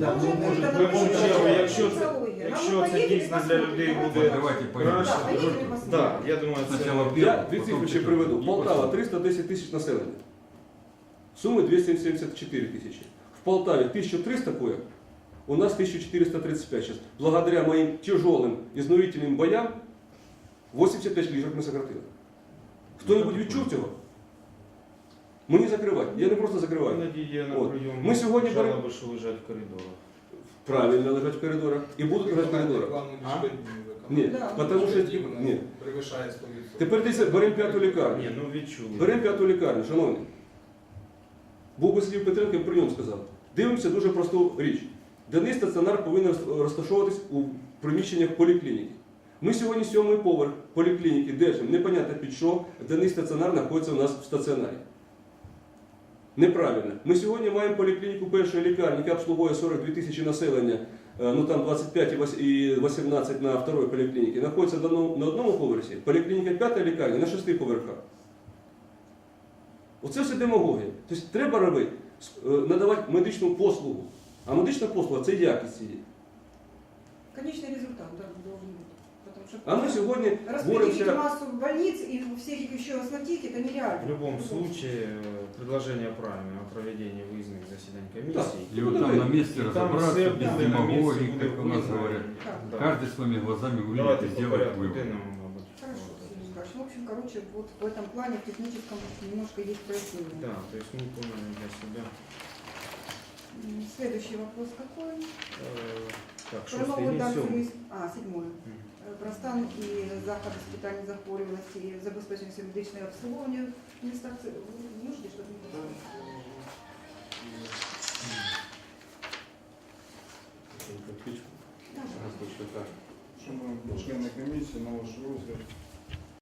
Да, Може, ну, може, це в там любому напишемо, чергу, що якщо це- соціологія. Ну, якщо ми це поїдемо і дійсно для посмотримо. людей Давайте буде- Давайте Да, поїдемо. поїдемо і посмотримо. Да, я думаю, Спочатку це... Я первый, дві потом цифри ще четвертый. приведу. І Полтава потім. 310 тисяч населення. Суми 274 тисячі. В Полтаве 1300 коек, у нас 1435 сейчас. Благодаря моим тяжелым, изнурительным боям 85 ліжок ми сократили. Хто-небудь відчув цього? Мені закривати. Я не просто закриваю. Іноді є на От. прийомі Ми сьогодні беремо- жалоби, що лежать в коридорах. Правильно лежать в коридорах. І будуть лежати в коридорах. А? Ні, Да. тому що ні. Превишає 100%. Тепер дивіться, беремо п'яту лікарню. Ні, ну відчули. Беремо п'яту лікарню, шановні. Був би слів Петренко, я при ньому сказав. Дивимося дуже просту річ. Денний стаціонар повинен розташовуватись у приміщеннях поліклініки. Ми сьогодні сьомий поверх поліклініки держимо, непонятно під що, денний стаціонар знаходиться у нас в стаціонарі. Неправильно. Ми сьогодні маємо поліклініку першої лікарні, яка обслуговує 42 тисячі населення, е, ну там 25 і 18 на второй поліклініці, знаходиться на одному, поверсі, поліклініка п'ятої лікарні на шести поверхах. Оце все демагогія. Тобто треба робити, е, надавати медичну послугу. А медична послуга це якість її. Конечный результат, да, должен что А ми сьогодні боремося. массу больниц и всех их еще оснастить, это нереально. В любом случае, э, предложение правильное о проведении выездных заседаний комиссии. И вот там на месте И там разобраться, все без буде на місці, демагогии, буде как у нас визнано. говорят. Так. Да. Каждый своими глазами увидит Давайте и по сделает порядку вывод. денному, мабуть. Хорошо, Вот. Сергей Николаевич. Ну, в общем, короче, вот в этом плане в техническом немножко есть прояснение. Да, то есть мы поняли для себя. М, Следующий вопрос какой? так, Про шостий новую день, сьомий. А, седьмое. Е, Про стан і заходи з питань захворюваності, забезпечення медичного обслуговування в містах. Це ви можете щось. Шановні члени комісії, на ваш розгляд